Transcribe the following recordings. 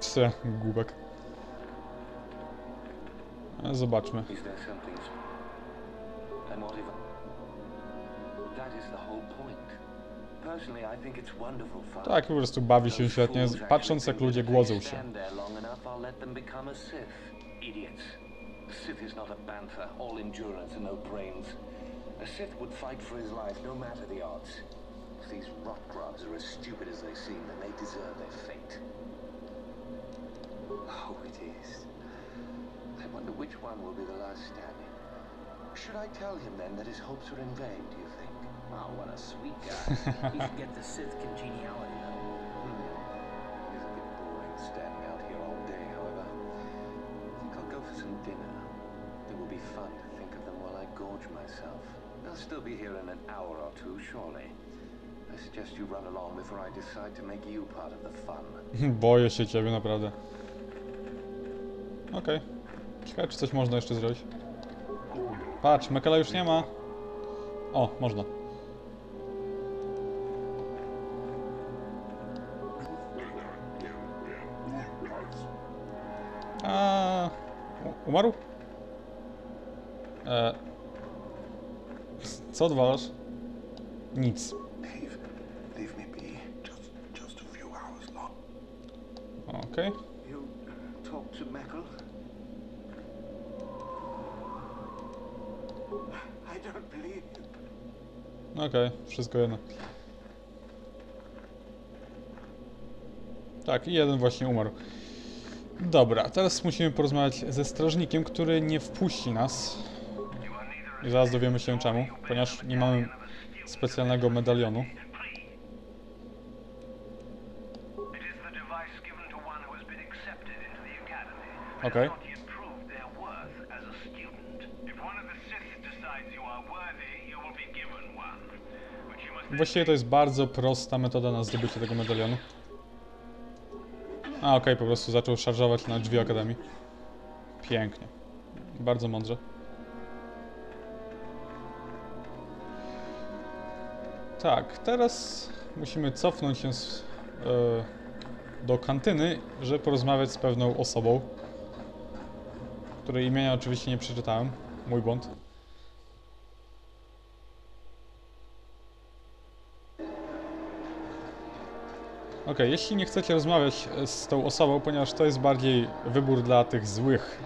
Psy, głupek. E, Zobaczmy. Tak, po prostu bawi się świetnie, patrząc jak ludzie głodzą się. Sith is not a bantha, all endurance and no brains. A Sith would fight for his life, no matter the odds. If these rot grubs are as stupid as they seem, then they deserve their fate. Oh, it is. I wonder which one will be the last standing. Should I tell him then that his hopes are in vain, do you think? Oh, what a sweet guy. he should get the Sith congeniality. Hmm. It is a bit boring standing out here all day, however. I think I'll go for some dinner. It will be fun to think of them while I gorge myself. They'll still be here in an hour or two, surely. To. Boję się ciebie, naprawdę. Okej. Ciekawe, czy coś można jeszcze zrobić. Patrz, Mekala już nie ma. O, można. A, umarł? E, co odwalasz? Nic. Okej. Believe you. Okej, wszystko jedno. Tak, i jeden właśnie umarł. Dobra, teraz musimy porozmawiać ze strażnikiem, który nie wpuści nas. I zaraz dowiemy się czemu, ponieważ nie mamy specjalnego medalionu. It is the device given to one who has been accepted into the academy. and Okay. has not yet proved their worth as a student. If one of the Sith decides you are worthy, you will be given one. Which you must then Właściwie to jest bardzo prosta metoda na zdobycie tego medalionu. A, okej, po prostu zaczął szarżować na drzwi Akademii. Pięknie. Bardzo mądrze. Tak, teraz musimy cofnąć się z, e, do kantyny, żeby porozmawiać z pewną osobą, której imienia oczywiście nie przeczytałem. Mój błąd. Okej, jeśli nie chcecie rozmawiać e, z tą osobą, ponieważ to jest bardziej wybór dla tych złych,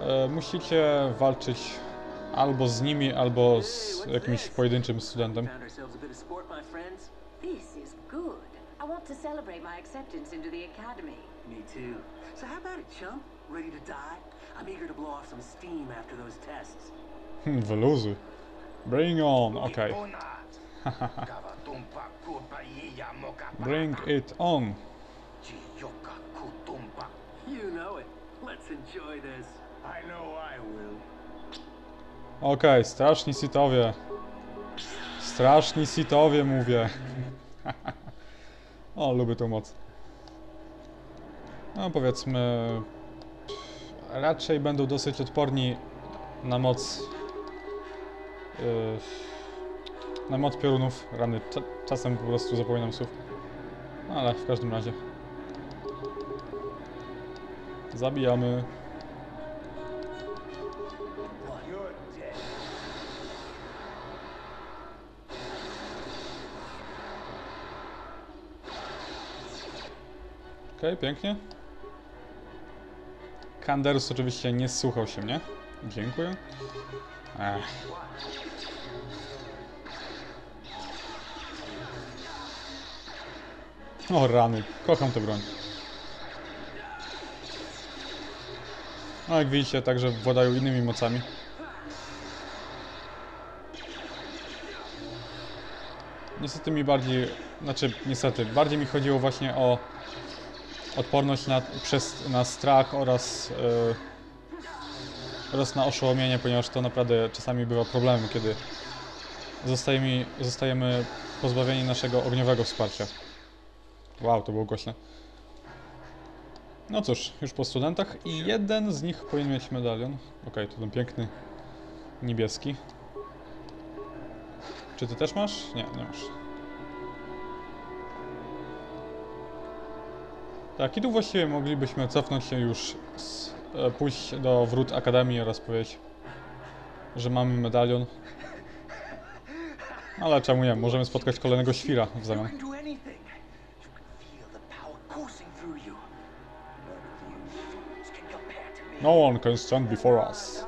e, musicie walczyć albo z nimi, albo z jakimś pojedynczym studentem. To celebrate my acceptance into the academy. Me too. So how about it, chump? Ready to die? I'm eager to blow off some steam after those tests. Hmm, wyluzuj. Bring on, okej. Moka Bring it on. You know it. Let's enjoy this. I know I will. Okej, straszni sitowie. Straszni sitowie, mówię. o, lubię tą moc. No, powiedzmy... Raczej będą dosyć odporni na moc... Yy, na moc piorunów. Rany, cza czasem po prostu zapominam słów. Ale w każdym razie. Zabijamy. Okej, pięknie. Kanderus oczywiście nie słuchał się mnie. Dziękuję. Ech. O rany, kocham tę broń. No jak widzicie, także władają innymi mocami. Niestety mi bardziej, znaczy niestety, bardziej mi chodziło właśnie o odporność na, przez, na strach oraz, yy, oraz na oszołomienie, ponieważ to naprawdę czasami bywa problemem, kiedy zostajemy, zostajemy pozbawieni naszego ogniowego wsparcia. Wow, to było głośne. No cóż, już po studentach i jeden z nich powinien mieć medalion. Okej, to ten piękny niebieski. Czy ty też masz? Nie, nie masz. Tak, i tu właściwie moglibyśmy cofnąć się już, z, e, pójść do wrót Akademii oraz powiedzieć, że mamy medalion. Ale czemu nie? Możemy spotkać kolejnego świra w zamian. No one can stand before us.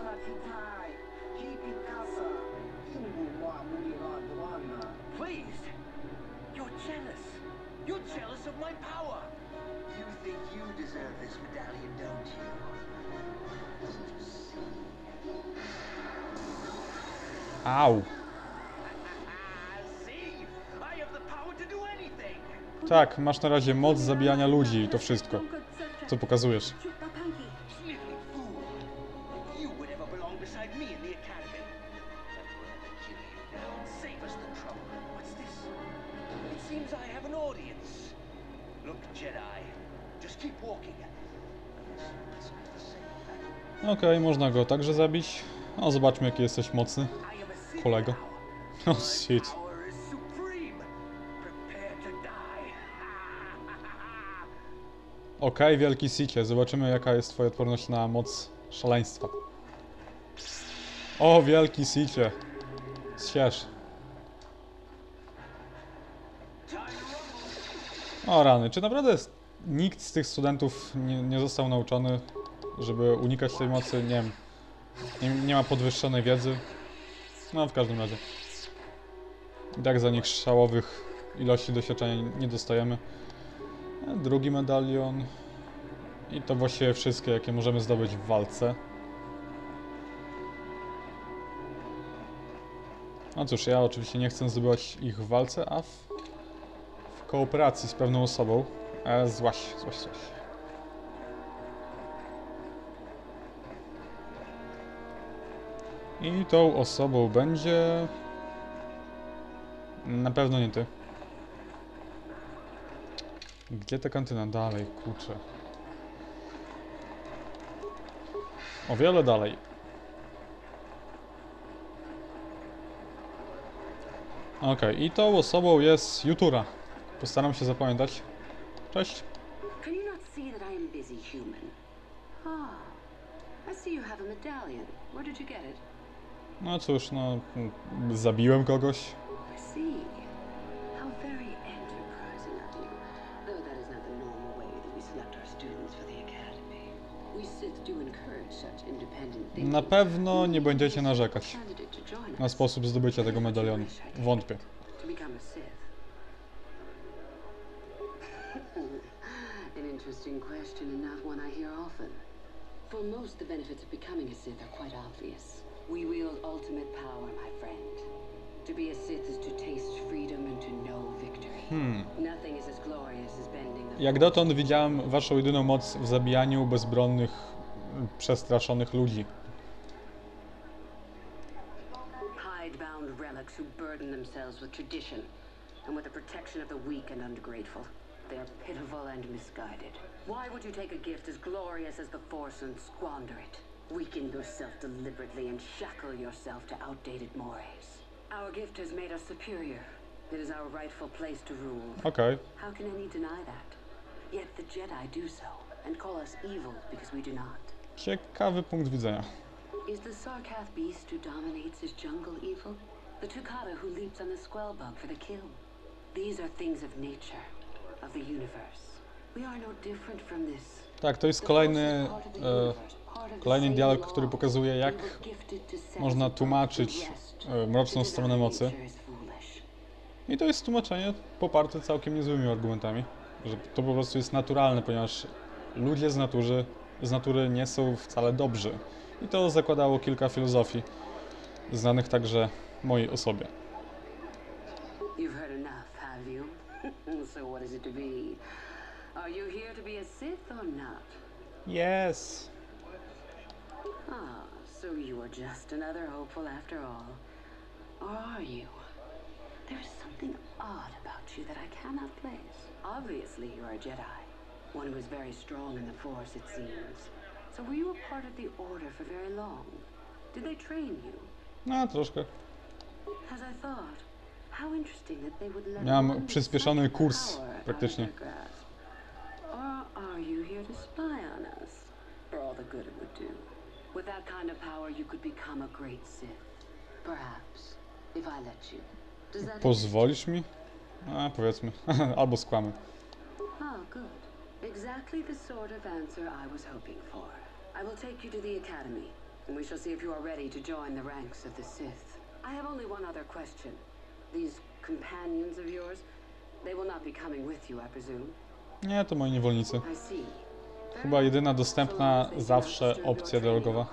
Anything. Tak, masz na razie moc zabijania ludzi i to wszystko, co pokazujesz. Okej, można go także zabić. No, zobaczmy jaki jesteś mocny, kolego. Oh shit. Okej, wielki Sicie, zobaczymy jaka jest twoja odporność na moc szaleństwa. O, wielki Sicie. Zsierz. O rany, czy naprawdę nikt z tych studentów nie, nie został nauczony, żeby unikać tej mocy? Nie wiem. Nie, nie ma podwyższonej wiedzy? No, w każdym razie. I tak za nich szałowych ilości doświadczenia nie dostajemy. Drugi medalion. I to właściwie wszystkie, jakie możemy zdobyć w walce. No cóż, ja oczywiście nie chcę zdobywać ich w walce, a w, w kooperacji z pewną osobą. E, złaś, złaś, złaś. I tą osobą będzie... Na pewno nie ty. Gdzie ta kantyna? Dalej, kurczę. O wiele dalej. Okej, i tą osobą jest Jutura. Postaram się zapamiętać. Cześć. Can you not see that I am busy human? Ah, I see you have? No cóż, no... Zabiłem kogoś. Na pewno nie będziecie narzekać na sposób zdobycia tego medalionu. Wątpię. to become a Sith? An interesting question and not one I hear often. For most, the benefits of becoming a Sith are quite obvious. We wield ultimate power, my friend. To be a Sith is to taste freedom and to know victory. Hmm. Nothing is as glorious as bending the Jak dotąd widziałem waszą jedyną moc w zabijaniu bezbronnych, przestraszonych ludzi. hide-bound relics who burden themselves with tradition and with the protection of the weak and ungrateful. They are pitiful and misguided. Why would you take a gift as glorious as the Force and squander it? Weaken yourself deliberately and shackle yourself to outdated mores. Our gift has made us superior. It is our rightful place to rule. Okay. How can any deny that? Yet the Jedi do so and call us evil because we do not. Ciekawy punkt widzenia. Is the Sarkath beast who dominates his jungle evil? The Tukata who leaps on the squell bug for the kill? These are things of nature, of the universe. We are no different from this. Tak, to jest kolejny, Force is part of the e, kolejny dialog, który pokazuje, jak można tłumaczyć, e, mroczną stronę mocy. I to jest tłumaczenie poparte całkiem niezłymi argumentami, że to po prostu jest naturalne, ponieważ ludzie z natury, z natury nie są wcale dobrzy. I to zakładało kilka filozofii, znanych także mojej osobie. Yes! Ah, so you are just another hopeful after all. Or are you? There is something odd about you that I cannot place. Obviously, you are a Jedi. One who is very strong in the Force, it seems. So were you a part of the Order for very long? Did they train you? No, troszkę. As I thought. How interesting that they would learn Miałem przyspieszony kurs praktycznie. their grasp. Or here to spy on us. For all the good it would do. With that kind of power, you could become a great Sith. Perhaps. If I let you. Does that Pozwolisz mi? A, powiedzmy. Albo skłamy. Oh, good. Exactly the sort of answer I was hoping for. I will take you to the Academy, and we shall see if you are ready to join the ranks of the Sith. I have only one other question. These companions of yours, they will not be coming with you, I presume? Nie, to moi niewolnicy. I see. Chyba jedyna dostępna zawsze opcja dialogowa.